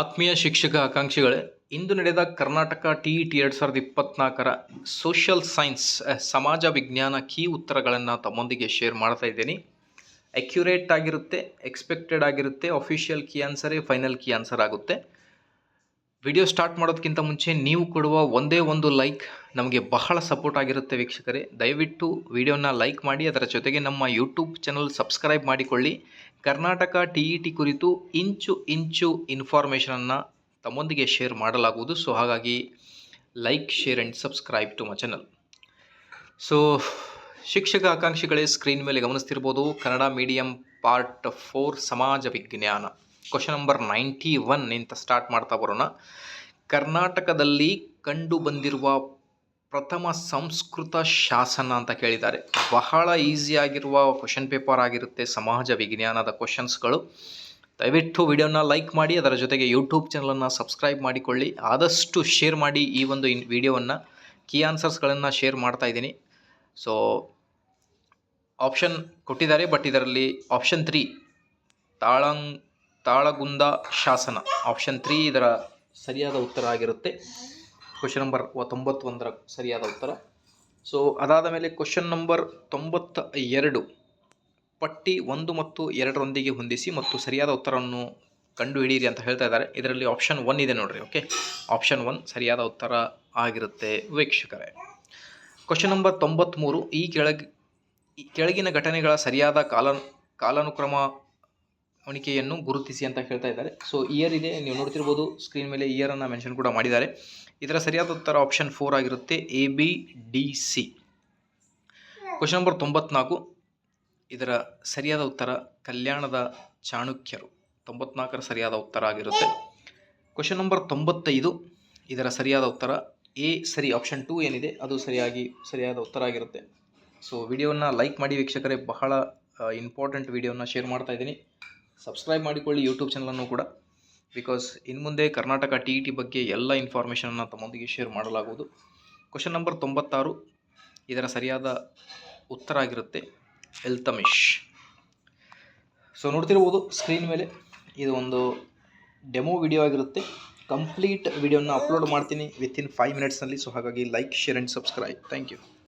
ಆತ್ಮೀಯ ಶಿಕ್ಷಕ ಆಕಾಂಕ್ಷಿಗಳೇ, ಇಂದು ನಡೆದ ಕರ್ನಾಟಕ ಟಿ ಇ ಟಿ ಎರಡು ಸಾವಿರದ ಇಪ್ಪತ್ನಾಲ್ಕರ ಸೋಷಿಯಲ್ ಸೈನ್ಸ್ ಸಮಾಜ ವಿಜ್ಞಾನ ಕೀ ಉತ್ತರಗಳನ್ನು ತಮ್ಮೊಂದಿಗೆ ಶೇರ್ ಮಾಡ್ತಾ ಇದ್ದೀನಿ. ಅಕ್ಯುರೇಟ್ ಆಗಿರುತ್ತೆ ಎಕ್ಸ್ಪೆಕ್ಟೆಡ್ ಆಗಿರುತ್ತೆ ಅಫಿಷಿಯಲ್ ಕೀ ಆನ್ಸರೇ ಫೈನಲ್ ಕೀ ಆನ್ಸರ್ ಆಗುತ್ತೆ. ವಿಡಿಯೋ ಸ್ಟಾರ್ಟ್ ಮಾಡೋದಕ್ಕಿಂತ ಮುಂಚೆ ನೀವು ಕೊಡುವ ಒಂದೇ ಒಂದು ಲೈಕ್ ನಮಗೆ ಬಹಳ ಸಪೋರ್ಟ್ ಆಗಿರುತ್ತೆ ವೀಕ್ಷಕರೇ. ದಯವಿಟ್ಟು ವಿಡಿಯೋನ ಲೈಕ್ ಮಾಡಿ, ಅದರ ಜೊತೆಗೆ ನಮ್ಮ ಯೂಟ್ಯೂಬ್ ಚಾನಲ್ ಸಬ್ಸ್ಕ್ರೈಬ್ ಮಾಡಿಕೊಳ್ಳಿ. ಕರ್ನಾಟಕ ಟಿ ಇ ಟಿ ಕುರಿತು ಇಂಚು ಇಂಚು ಇನ್ಫಾರ್ಮೇಷನನ್ನು ತಮ್ಮೊಂದಿಗೆ ಶೇರ್ ಮಾಡಲಾಗುವುದು. ಸೊ ಹಾಗಾಗಿ like share and subscribe to my channel so ಶಿಕ್ಷಕ ಆಕಾಂಕ್ಷಿಗಳೇ ಸ್ಕ್ರೀನ್ ಮೇಲೆ ಗಮನಿಸ್ತಿರ್ಬೋದು. ಕನ್ನಡ ಮೀಡಿಯಂ ಪಾರ್ಟ್ ಫೋರ್ ಸಮಾಜ ವಿಜ್ಞಾನ. ಕ್ವಶನ್ ನಂಬರ್ ನೈಂಟಿ ಒನ್ ಇಂತ ಸ್ಟಾರ್ಟ್ ಮಾಡ್ತಾ ಬರೋಣ. ಕರ್ನಾಟಕದಲ್ಲಿ ಕಂಡು ಬಂದಿರುವ ಪ್ರಥಮ ಸಂಸ್ಕೃತ ಶಾಸನ ಅಂತ ಕೇಳಿದ್ದಾರೆ. ಬಹಳ ಈಸಿ ಆಗಿರುವ ಕ್ವಶನ್ ಪೇಪರ್ ಆಗಿರುತ್ತೆ ಸಮಾಜ ವಿಜ್ಞಾನದ ಕ್ವಶನ್ಸ್ಗಳು ದಯವಿಟ್ಟು ವಿಡಿಯೋನ ಲೈಕ್ ಮಾಡಿ, ಅದರ ಜೊತೆಗೆ ಯೂಟ್ಯೂಬ್ ಚಾನಲನ್ನು ಸಬ್ಸ್ಕ್ರೈಬ್ ಮಾಡಿಕೊಳ್ಳಿ. ಆದಷ್ಟು ಶೇರ್ ಮಾಡಿ ಈ ಒಂದು ಇನ್ ವಿಡಿಯೋವನ್ನು ಕೀ ಆನ್ಸರ್ಸ್ಗಳನ್ನು ಶೇರ್ ಮಾಡ್ತಾ ಇದ್ದೀನಿ. ಸೊ ಆಪ್ಷನ್ ಕೊಟ್ಟಿದ್ದಾರೆ ಬಟ್ ಇದರಲ್ಲಿ ಆಪ್ಷನ್ ತ್ರೀ ತಾಳಂಗ್ ತಾಳಗುಂದ ಶಾಸನ. ಆಪ್ಷನ್ ತ್ರೀ ಇದರ ಸರಿಯಾದ ಉತ್ತರ ಆಗಿರುತ್ತೆ. ಕ್ವಶನ್ ನಂಬರ್ ತೊಂಬತ್ತೊಂದರ ಸರಿಯಾದ ಉತ್ತರ. ಸೊ ಅದಾದ ಮೇಲೆ ಕ್ವಶನ್ ನಂಬರ್ ತೊಂಬತ್ತ ಎರಡು ಪಟ್ಟಿ ಒಂದು ಮತ್ತು ಎರಡರೊಂದಿಗೆ ಹೊಂದಿಸಿ ಮತ್ತು ಸರಿಯಾದ ಉತ್ತರವನ್ನು ಕಂಡುಹಿಡಿಯಿರಿ ಅಂತ ಹೇಳ್ತಾ ಇದ್ದಾರೆ. ಇದರಲ್ಲಿ ಆಪ್ಷನ್ ಒನ್ ಇದೆ ನೋಡ್ರಿ ಓಕೆ ಆಪ್ಷನ್ ಒನ್ ಸರಿಯಾದ ಉತ್ತರ ಆಗಿರುತ್ತೆ ವೀಕ್ಷಕರೇ. ಕ್ವಶನ್ ನಂಬರ್ ತೊಂಬತ್ತ್ಮೂರು ಈ ಕೆಳಗೆ, ಈ ಕೆಳಗಿನ ಘಟನೆಗಳ ಸರಿಯಾದ ಕಾಲ, ಕಾಲಾನುಕ್ರಮ ಹೊಣಿಕೆಯನ್ನು ಗುರುತಿಸಿ ಅಂತ ಹೇಳ್ತಾ ಇದ್ದಾರೆ. ಸೊ ಇಯರ್ ಇದೆ, ನೀವು ನೋಡ್ತಿರ್ಬೋದು ಸ್ಕ್ರೀನ್ ಮೇಲೆ ಇಯರನ್ನು ಮೆನ್ಷನ್ ಕೂಡ ಮಾಡಿದ್ದಾರೆ. ಇದರ ಸರಿಯಾದ ಉತ್ತರ ಆಪ್ಷನ್ ಫೋರ್ ಆಗಿರುತ್ತೆ A B D C question number ತೊಂಬತ್ನಾಲ್ಕು. ಇದರ ಸರಿಯಾದ ಉತ್ತರ, ಕಲ್ಯಾಣದ ಚಾಣಕ್ಯರು. ತೊಂಬತ್ನಾಲ್ಕರ ಸರಿಯಾದ ಉತ್ತರ ಆಗಿರುತ್ತೆ. ಕ್ವಶನ್ ನಂಬರ್ ತೊಂಬತ್ತೈದು. ಇದರ ಸರಿಯಾದ ಉತ್ತರ ಎ ಸರಿ ಆಪ್ಷನ್ ಟೂ ಏನಿದೆ, ಅದು ಸರಿಯಾಗಿ, ಸರಿಯಾದ ಉತ್ತರ ಆಗಿರುತ್ತೆ. ಸೊ ವಿಡಿಯೋನ ಲೈಕ್ ಮಾಡಿ ವೀಕ್ಷಕರೇ, ಬಹಳ ಇಂಪಾರ್ಟೆಂಟ್ ವಿಡಿಯೋನ ಶೇರ್ ಮಾಡ್ತಾ ಇದ್ದೀನಿ. ಸಬ್ಸ್ಕ್ರೈಬ್ ಮಾಡಿಕೊಳ್ಳಿ ಯೂಟ್ಯೂಬ್ ಚಾನಲನ್ನು ಕೂಡ. ಬಿಕಾಸ್ ಇನ್ನು ಮುಂದೆ ಕರ್ನಾಟಕ ಟಿ ಇ ಟಿ ಬಗ್ಗೆ ಎಲ್ಲ ಇನ್ಫಾರ್ಮೇಷನನ್ನು ತಮ್ಮೊಂದಿಗೆ ಶೇರ್ ಮಾಡಲಾಗುವುದು. ಕ್ವಶನ್ ನಂಬರ್ ತೊಂಬತ್ತಾರು. ಇದರ ಸರಿಯಾದ ಉತ್ತರ ಆಗಿರುತ್ತೆ ಎಲ್ತಮಿಶ್ ಸೊ ನೋಡ್ತಿರ್ಬೋದು ಸ್ಕ್ರೀನ್ ಮೇಲೆ ಇದು ಒಂದು ಡೆಮೋ ವಿಡಿಯೋ ಆಗಿರುತ್ತೆ. ಕಂಪ್ಲೀಟ್ ವಿಡಿಯೋನ ಅಪ್ಲೋಡ್ ಮಾಡ್ತೀನಿ ವಿತಿನ್ ಫೈವ್ ಮಿನಿಟ್ಸ್ನಲ್ಲಿ ಸೊ ಹಾಗಾಗಿ like share and subscribe thank you